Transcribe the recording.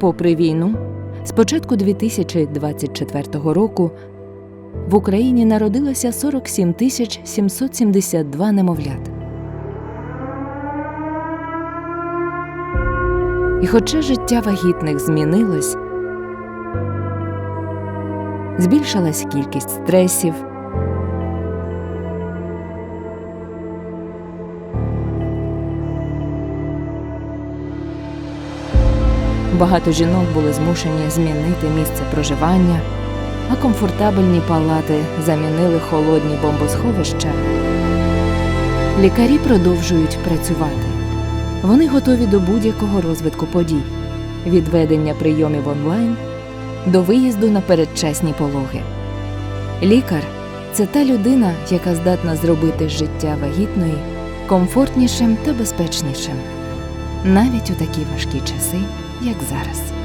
Попри війну, з початку 2024 року в Україні народилося 47 тисяч 772 немовлят. І хоча життя вагітних змінилось, збільшилась кількість стресів, багато жінок були змушені змінити місце проживання, а комфортабельні палати замінили холодні бомбосховища. Лікарі продовжують працювати. Вони готові до будь-якого розвитку подій від ведення прийомів онлайн до виїзду на передчасні пологи. Лікар це та людина, яка здатна зробити життя вагітної комфортнішим та безпечнішим, навіть у такі важкі часи, jak zaraz.